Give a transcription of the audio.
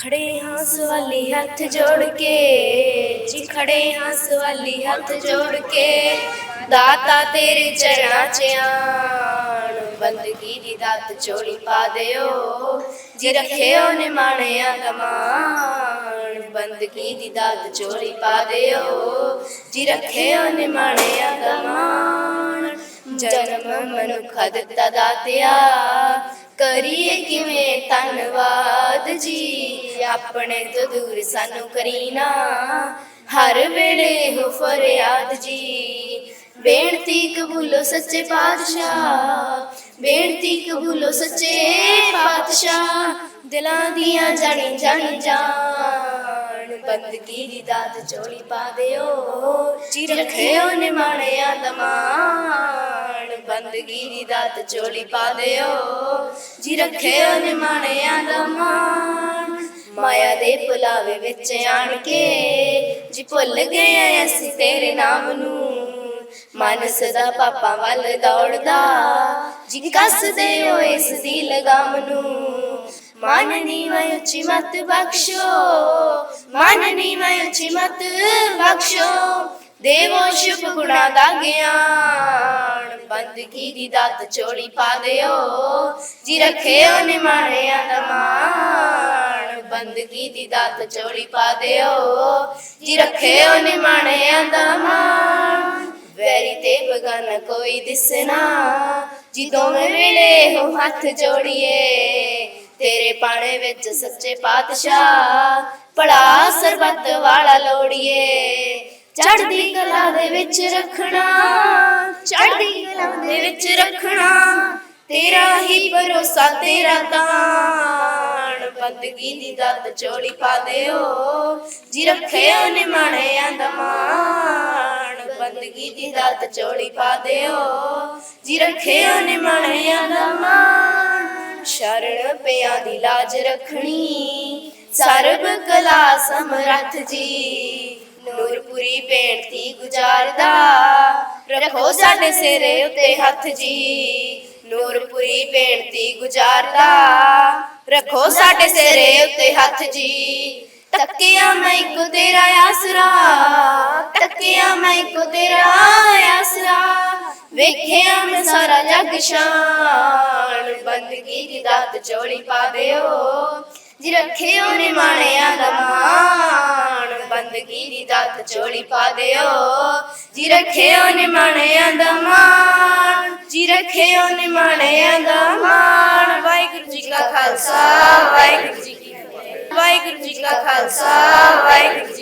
ਖੜੇ ਹਾਂ ਸਵਾਲੀ ਹੱਥ ਜੋੜ ਕੇ, ਜੀ ਖੜੇ ਹਾਂ ਸਵਾਲੀ ਹੱਥ ਜੋੜ ਕੇ, ਦਾਤਾ ਤੇਰੇ ਚਰਨਾਂ 'ਚ ਆਣ, ਬੰਦਗੀ ਦੀ ਦਾਤ ਚੋਲੀ ਪਾ ਦਿਓ, ਜੀ ਰੱਖਿਓ ਨੇ ਮਾਣਿਆ ਬੰਦਗੀ ਦੀ ਦਾਤ ਚੋਲੀ ਪਾ ਦਿਓ, ਜੀ ਰੱਖਿਓ ਨੇ ਮਾਣਿਆ ਗਮਾਨ ਜਨਮ ਮਨੁੱਖ ਦਿੱਤਾ ਦਾਤਿਆ, ਕਰੀਏ ਕਿਵੇਂ ਧੰਨਵਾਦ ਜੀ। ਆਪਣੇ ਤੋਂ ਦੂਰ ਸਾਨੂੰ ਕਰੀਨਾ ਹਰ ਵੇਲੇ ਹੋ ਫਰਿਆਦ ਜੀ। ਬੇਨਤੀ ਕਬੂਲੋ ਸੱਚੇ ਪਾਤਸ਼ਾਹ। ਬੇਨਤੀ ਕਬੂਲੋ ਸੱਚੇ ਪਾਤਸ਼ਾਹ। ਦਿਲਾਂ ਦੀਆਂ ਜਾਣੀ ਜਾਣੀ ਜਾਣ ਬੰਦਗੀ ਦੀ ਦਾਤ ਚੋਲੀ ਪਾ ਦਿਓ। ਜੀ ਰੱਖਿਓ ਨਿਮਾਣਿਆ ਦਮਾਨ ਬੰਦਗੀ ਦੀ ਦਾਤ ਚੋਲੀ ਪਾ ਦਿਓ। ਜੀ ਰੱਖਿਓ ਨਿਮਾਣਿਆ ਦਮਾਨ ਮਾਇਆ ਦੇ ਭੁਲਾਵੇ ਵਿੱਚ ਆਣ ਕੇ ਜੀ ਭੁੱਲ ਗਏ ਅਸੀਂ ਤੇਰੇ ਨਾਮ ਨੂੰ। ਮਨ ਸਦਾ ਪਾਪਾ ਵੱਲ ਦੌੜਦਾ, ਜੀ ਕੱਸਦੇ ਹੋ ਇਸ ਦੀ ਲਗਾਮ ਨੂੰ। ਮਨ ਨੀਵਾਂ ਉੱਚੀ ਮਤ ਬਖਸ਼ੋ, ਮਨ ਨੀਵਾਂ ਉੱਚੀ ਮਤ ਬਖਸ਼ੋ। ਦੇਵੋ ਸ਼ੁਭ ਗੁਣਾ ਦਾ ਗਿਆਨ, ਬੰਦਗੀ ਦੀ ਦਾਤ ਚੋਲੀ ਪਾ ਦਿਓ, ਜੀ ਰੱਖਿਓ ਨਿਮਾਣਿਆਂ ਦਾ ਮਾਣ। ਬੰਦਗੀ ਦੀ ਦਾਤ ਚੋਲੀ ਪਾ ਦਿਓ। ਜੀ ਰੱਖਿਓ ਨਿਮਾਣਿਆਂ ਦਾ ਮਾਣ ਵੈਰੀ ਤੇ ਬਗਾਨਾ ਕੋਈ ਦਿਸਣਾ ਜੀ ਦੋਵੇਂ ਵੇਲੇ ਹੋ ਹੱਥ ਜੋੜੀਏ। ਤੇਰੇ ਪਾਣੇ ਵਿੱਚ ਸੱਚੇ ਪਾਤਸ਼ਾਹ ਪੜਾ ਸਰਬੱਤ ਵਾਲਾ ਲੋੜੀਏ। ਚੜ੍ਹਦੀ ਕਲਾ ਦੇ ਵਿੱਚ ਰੱਖਣਾ, ਚੜ੍ਹਦੀ ਕਲਾ ਦੇ ਵਿੱਚ ਰੱਖਣਾ। ਤੇਰਾ ਹੀ ਭਰੋਸਾ, ਤੇਰਾ ਤਾਣ ਬੰਦਗੀ ਦੀ ਦਾਤ ਚੋਲੀ ਪਾ ਦਿਓ। ਜੀ ਰੱਖਿਓ ਨੇ ਦਾ ਮਾਣ। ਬੰਦਗੀ ਦੀ ਦਾਤ ਚੋਲੀ ਪਾ ਦਿਓ। ਜੀ ਰੱਖਿਓ ਨੇ ਦਾ ਮਾਣ। ਸ਼ਰਣ ਪਿਆ ਦੀ ਲਾਜ ਰੱਖਣੀ। ਸਰਬ ਕਲਾ ਸਮਰੱਥ ਜੀ। ਨੂਰਪੁਰੀ ਬੇਨਤੀ ਗੁਜ਼ਾਰਦਾ। ਰੱਖੋ ਸਾਡੇ ਸਿਰੇ ਉੱਤੇ ਹੱਥ ਜੀ। ਨੂਰਪੁਰੀ ਬੇਨਤੀ ਗੁਜ਼ਾਰਦਾ। ਰੱਖੋ ਸਾਡੇ ਸਿਰੇ ਉੱਤੇ ਹੱਥ ਜੀ। ਤੱਕਿਆ ਮੈਂ ਇੱਕੋ ਤੇਰਾ ਆਸਰਾ। ਤੱਕਿਆ ਮੈਂ ਇੱਕੋ ਤੇਰਾ ਆਸਰਾ। ਵੇਖਿਆ ਮੈਂ ਸਾਰਾ ਜਗ ਸ਼ਾਨ। ਬੰਦਗੀ ਦੀ ਦਾਤ ਚੋਲੀ ਪਾ ਦਿਓ। ਜੀ ਰੱਖਿਓ ਨੇ ਮਾਣਿਆ ਦਾ ਮਾਣ। ਬੰਦਗੀ ਦੀ ਦਾਤ ਚੋਲੀ ਪਾ ਦਿਓ। ਜੀ ਰੱਖਿਓ ਨੇ ਮਾਣਿਆ ਦਾ ਮਾਣ। ਰੱਖਿਓ ਨੇ ਦਾ ਮਾਣ। ਵਾਹਿਗੁਰੂ ਜੀ ਕਾ ਖਾਲਸਾ, ਵਾਹਿਗੁਰੂ ਜੀ ਕੀ ਫਤਿਹ। ਵਾਹਿਗੁਰੂ ਜੀ ਕਾ ਖਾਲਸਾ, ਵਾਹਿਗੁਰੂ